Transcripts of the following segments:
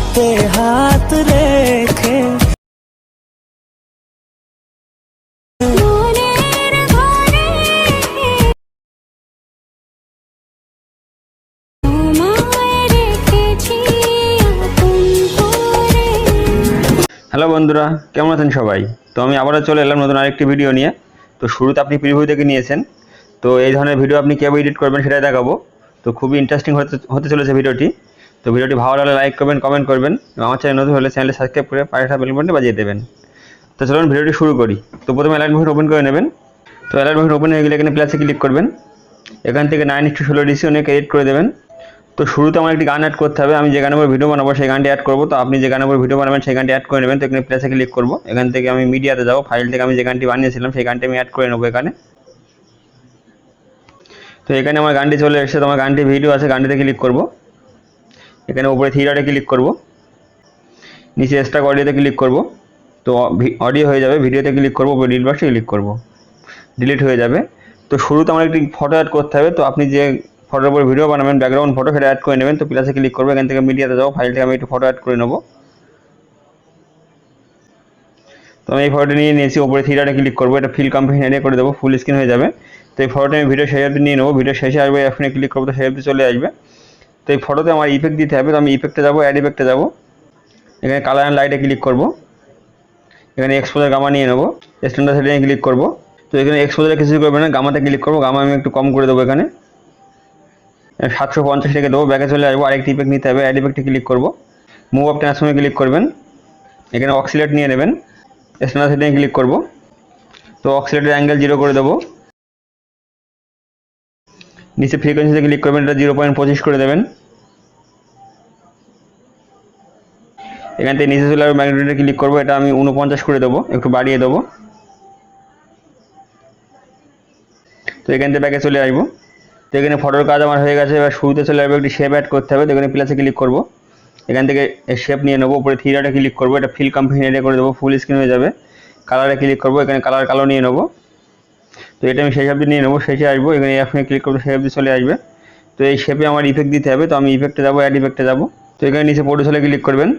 হাতে হাত রেখে মনের ঘরে তোমায় রেখেছি আপন করে হ্যালো বন্ধুরা কেমন আছেন সবাই? তো আমি আবারও চলে এলাম নতুন আরেকটি ভিডিও নিয়ে। তো শুরুতে আপনি প্রিভিউ থেকে নিয়েছেন। তো এই ধরনের ভিডিও আপনি কীভাবে এডিট করবেন সেটাই দেখাবো। তো খুবই ইন্টারেস্টিং হতে হতে চলেছে ভিডিওটি তো ভিডিওটি ভালো লাগলে লাইক করবেন কমেন্ট করবেন আমার চ্যানেল নতুন হলে চ্যানেলটি সাবস্ক্রাইব করে পাশে বেল বাটনটি বাজিয়ে দেবেন। তো চলুন ভিডিওটি শুরু করি। তো প্রথমে অ্যালার্ট মোশন ওপেন করে নেবেন। তো অ্যালার্ট মোশন ওপেন হয়ে গেলে এখানে প্লাসে ক্লিক করবেন। এখান থেকে নাইন একটু ষোলো ডিসি অনেক এডিট করে দেবেন। তো শুরুতে আমার একটি গান অ্যাড করতে হবে। আমি যে গানের উপর ভিডিও বানাবো সেই গানটি অ্যাড করব। তো আপনি যে গানের উপর ভিডিও বানাবেন সেই গানটি অ্যাড করে নেবেন। তো এখানে প্লেসে ক্লিক করব। এখান থেকে আমি মিডিয়াতে যাব। ফাইল থেকে আমি যে গানটি বানিয়েছিলাম সেই গানটি আমি অ্যাড করে নেব এখানে। তো এখানে আমার গানটি চলে এসেছে। তো আমার গানটি ভিডিও আছে। গানটিতে ক্লিক করব। এখানে উপরে থ্রি ডটে ক্লিক করব। নিচে এক্সট্রা অডিওতে ক্লিক করব। তো অডিও হয়ে যাবে ভিডিওতে ক্লিক করব ডিলিট বক্সে ক্লিক করব। ডিলিট হয়ে যাবে। তো শুরুতে আমার একটি ফটো অ্যাড করতে হবে। তো আপনি যে ফটোর উপর ভিডিও বানাবেন ব্যাকগ্রাউন্ড ফটো সেটা অ্যাড করে নেবেন। তো প্লাসে ক্লিক করব, এখান থেকে মিডিয়াতে যাব ফাইল থেকে আমি একটু ফটো অ্যাড করে নেব। তো আমি এই ফটোটা নিয়ে নিয়েছি ওপরে থ্রিডারে ক্লিক করব। এটা ফিল কম্পানি এরিয়া করে দেবো ফুল স্ক্রিন হয়ে যাবে। তো এই ফটোটা আমি ভিডিও শেষ অবধি নিয়ে নেব। ভিডিও শেষে আসবে এখানে ক্লিক করব, তো সেই অবধি চলে আসবে। তো এই ফটোতে আমার ইফেক্ট দিতে হবে, তো আমি ইফেক্টে যাব অ্যাড ইফেক্টে যাব। এখানে কালার অ্যান্ড লাইটে ক্লিক করব। এখানে এক্সপোজার গামা নিয়ে নেব। স্ট্যান্ডার্ড সেটিংয়ে ক্লিক করব। তো এখানে এক্সপোজারে কিছু করবে না গামাতে ক্লিক করব গামা আমি একটু কম করে দেবো এখানে। সাতশো পঞ্চাশ রেখে দেবো, ব্যাকে চলে আসব, আরেকটি ইফেক্ট নিতে হবে অ্যাড ইফেক্টে ক্লিক করব। মুভ অফ ট্রান্সফর্মে ক্লিক করবেন। এখানে অক্সিলেট নিয়ে নেবেন। স্ট্যান্ডার্ড সেটিংয়ে ক্লিক করব। তো অক্সিলেটের অ্যাঙ্গেল জিরো করে দেবো। নিচে ফ্রিকোয়েন্সিতে ক্লিক করবেন, এটা জিরো পয়েন্ট পঁচিশ করে দেবেন। এখান থেকে নিচে চলে আসবে ম্যাগনেটিতে ক্লিক করব, এটা আমি উনপঞ্চাশ করে দেবো, একটু বাড়িয়ে দেবো। তো এখান থেকে ব্যাকে চলে আসব। তো এখানে ফটোর কাজ আমার হয়ে গেছে, এবার শুরুতে চলে আসবে, একটি শেপ অ্যাড করতে হবে, তো এখানে প্লাসে ক্লিক করব। এখান থেকে শেপ নিয়ে নেব, উপরে থ্রি ক্লিক করব, এটা ফিল কম্পানি এরিয়া করে দেবো ফুল স্ক্রিন হয়ে যাবে। কালারে ক্লিক করব, এখানে কালার কালো নিয়ে নেব। তো এটা আমি সেই অবধি নিয়ে নেব, শেষে আসব, এখানে এখানে ক্লিক করব সেই অবধি চলে আসবে। তো এই শেপে আমার ইফেক্ট দিতে হবে, তো আমি ইফেক্টে যাব অ্যাড ইফেক্টে যাব। তো এখানে নিচে চলে ক্লিক করবেন।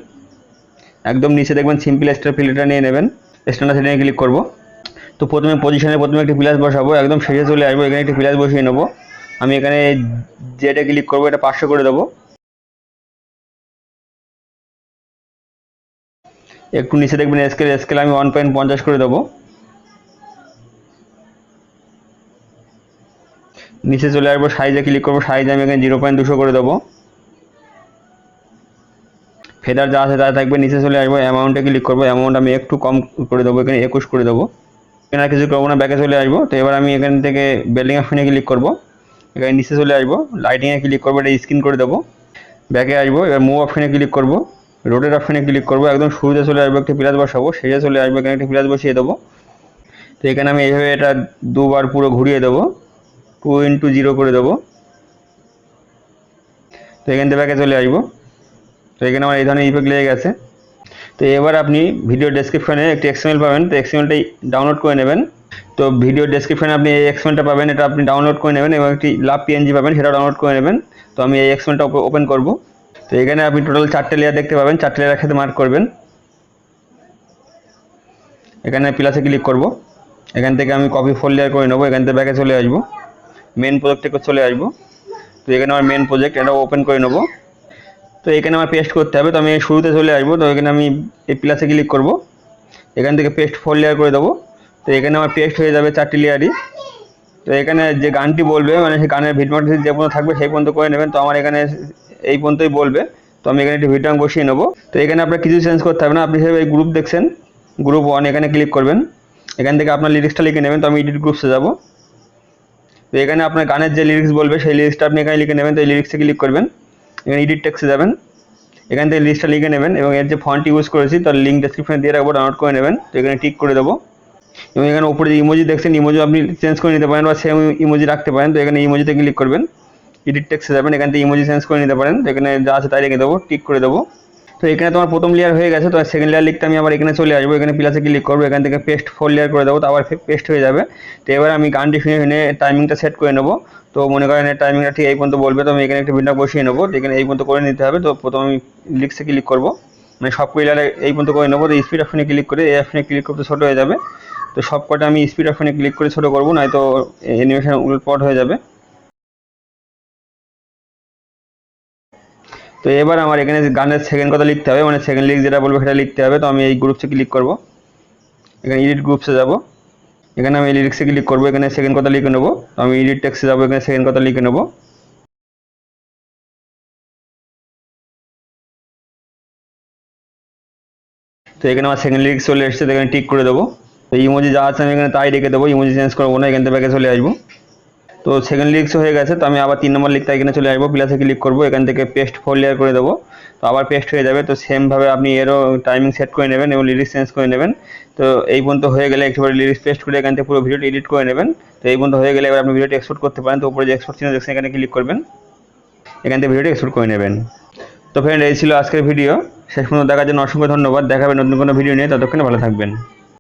একদম নিচে দেখবেন সিম্পল স্টার ফিল্টারটা নিয়ে নেবেন স্ট্যান্ডার সেটা নিয়ে ক্লিক করব। তো প্রথমে পজিশনে প্রথমে একটি প্লাস বসাবো, একদম শেষে চলে আসব, এখানে একটি প্লাস বসিয়ে নেব। আমি এখানে যেটা ক্লিক করব, এটা পাঁচশো করে দেবো। একটু নিচে দেখবেন স্কেল স্কেল আমি ওয়ান পয়েন্ট পঞ্চাশ করে দেবো। নিচে চলে আসব সাইজে ক্লিক করব সাইজ আমি এখানে জিরো পয়েন্ট দুশো করে দেবো। ফেদার যা আছে তা থাকবে, নিচে চলে আসব অ্যামাউন্টে ক্লিক করব অ্যামাউন্ট আমি একটু কম করে দেবো, এখানে একুশ করে দেবো। এখানে আর কিছু করব না ব্যাকে চলে আসব, তো এবার আমি এখান থেকে বেল্ডিং অপশনে ক্লিক করব। এখানে নিচে চলে আসব লাইটিংয়ে ক্লিক করব, এটা স্ক্রিন করে দেবো। ব্যাকে আসব, এবার মুভ অপশনে ক্লিক করব। রোডের অপশনে ক্লিক করব, একদম শুরুতে চলে আসব, একটি প্লাস বসাবো, শেষে চলে আসব, এখানে একটি প্লাস বসিয়ে দেবো। তো এখানে আমি এইভাবে এটা দুবার পুরো ঘুরিয়ে দেবো। টু ইন্টু জিরো করে দেবো। তো এখান থেকে ব্যাকে চলে আসব। তো এখানে আমার এই ধরনের ইফেক্ট লেগে গেছে। তো এবার আপনি ভিডিও ডেসক্রিপশনে একটি এক্সএমএল পাবেন। তো এক্সএমএলটাই ডাউনলোড করে নেবেন। তো ভিডিও ডেসক্রিপশনে আপনি এই এক্সএমএলটা পাবেন। এটা আপনি ডাউনলোড করে নেবেন এবং একটি লাভ পিএনজি পাবেন সেটা ডাউনলোড করে নেবেন। তো আমি এই এক্সএমএলটা ওপেন করব। তো এখানে আপনি টোটাল চারটে লেয়ার দেখতে পাবেন। চারটে লেয়ার একসাথে মার্ক করবেন। এখানে প্লাসে ক্লিক করব। এখান থেকে আমি কপি ফোর লেয়ার করে নেব। এখান থেকে ব্যাকে চলে আসব। মেন প্রজেক্টে চলে আসব। তো এখানে আমার মেন প্রজেক্ট এটা ওপেন করে নেব। তো এখানে আমার পেস্ট করতে হবে, তো আমি শুরুতে চলে আসব। তো এখানে আমি এই প্লাসে ক্লিক করব। এখান থেকে পেস্ট ফোর লেয়ার করে দেবো। তো এখানে আমার পেস্ট হয়ে যাবে চারটি লেয়ারই তো এখানে যে গানটি বলবে মানে সেই গানের ভিডিওটি যে পর্যন্ত থাকবে, সেই পর্যন্ত করে নেবেন। তো আমার এখানে এই পর্যন্তই বলবে। তো আমি এখানে একটি ভিডিও বসিয়ে নেব। তো এখানে আপনার কিছু চেঞ্জ করতে হবে না। আপনি হিসেবে গ্রুপ দেখছেন। গ্রুপ ওয়ান এখানে ক্লিক করবেন। এখান থেকে আপনার লিরিক্সটা লিখে নেবেন। তো আমি এডিট গ্রুপসে যাব। তো এখানে আপনার গানের যে লিরিক্স বলবে, সেই লিরিক্সটা আপনি এখানে লিখে নেবেন, তো এই লিরিক্সে ক্লিক করবেন। এখানে এডিট টেক্সে যাবেন। এখান থেকে লিস্টটা লিখে নেবেন এবং এর যে ফন্ট ইউজ করেছি, তার লিঙ্ক ডেসক্রিপশনে দিয়ে রাখব ডাউনলোড করে নেবেন। তো এখানে টিক করে দেবো। এবং এখানে উপরে যে ইমোজি দেখছেন ইমোজি আপনি চেঞ্জ করে নিতে পারেন বা সেম ইমোজি রাখতে পারেন। তো এখানে ইমোজিতে ক্লিক করবেন। এডিট টেক্সে যাবেন, এখান থেকে ইমোজি চেঞ্জ করে নিতে পারেন। তো এখানে যা আছে তাই রেখে দেবো টিক করে দেবো। তো এখানে তোমার প্রথম লেয়ার হয়ে গেছে, তো সেকেন্ড লেয়ার লিখতে আমি আবার এখানে চলে আসব। এখানে প্লাসে ক্লিক করব? এখান থেকে পেস্ট ফোর লেয়ার করে দেবো, তো আবার পেস্ট হয়ে যাবে। তো এবার আমি গানটি শুনে শুনে টাইমিংটা সেট করে নেব। তো মনে করেন টাইমিংটা ঠিক এই পর্যন্ত বলবে, তো আমি এখানে একটা বিন্ডা বসিয়ে নেব। এখানে এই পর্যন্ত করে নিতে হবে, তো প্রথমে আমি লিক্সে ক্লিক করব। মানে সব কইলারে এই পর্যন্ত করে নেব, তো স্পিড অপশনে ক্লিক করে এই অপশনে ক্লিক করতে ছোটো হয়ে যাবে। তো সব কটা আমি স্পিড অপশনে ক্লিক করে ছোটো করব, নয়তো অ্যানিমেশন উলটপট হয়ে যাবে। তো এবার আমার এখানে গানের সেকেন্ড কথা লিখতে হবে মানে সেকেন্ড লিখ যেটা বলব সেটা লিখতে হবে। তো আমি এই গ্রুপসে ক্লিক করব। এখানে এডিট গ্রুপসে যাব। এখানে আমি লিরিক্সে ক্লিক করব, এখানে সেকেন্ড কথা লিখে নেব। আমি এডিট টেক্সে যাব, এখানে সেকেন্ড কথা লিখে নেব। তো এখানে আমার সেকেন্ড লিরিক্স চলে এসেছে এখানে টিক করে দেবো। তো ইমোজি যা আছে আমি এখানে তাই রেখে দেবো। ইমোজি চেঞ্জ করব না, এখান থেকে চলে আসব। তো সেকেন্ড লিরিক্স হয়ে গেছে, তো আমি আবার তিন নম্বর লিখতে এখানে চলে আসব প্লাসে ক্লিক করব, এখান থেকে পেস্ট ফোর লেয়ার করে দেবো, তো আবার পেস্ট হয়ে যাবে, তো সেমভাবে আপনি এরও টাইমিং সেট করে নেবেন এবং লিরিক্স চেঞ্জ করে নেবেন, তো এই পর্যন্ত হয়ে গেলে একটুবার লিরিক্স পেস্ট করে এখান থেকে পুরো ভিডিওটি এডিট করে নেবেন, তো এই পর্যন্ত হয়ে গেলে এবার আপনি ভিডিওটি এক্সপোর্ট করতে পারেন, তো উপরে যে এক্সপোর্ট চিহ্ন দেখছেন এখানে ক্লিক করবেন, এখান থেকে ভিডিওটি এক্সপোর্ট করে নেবেন। তো ফ্রেন্ড এই ছিল আজকের ভিডিও শেষ পর্যন্ত দেখার জন্য অসংখ্য ধন্যবাদ দেখাবেন নতুন কোনো ভিডিও নিয়ে, ততক্ষণে ভালো থাকবেন।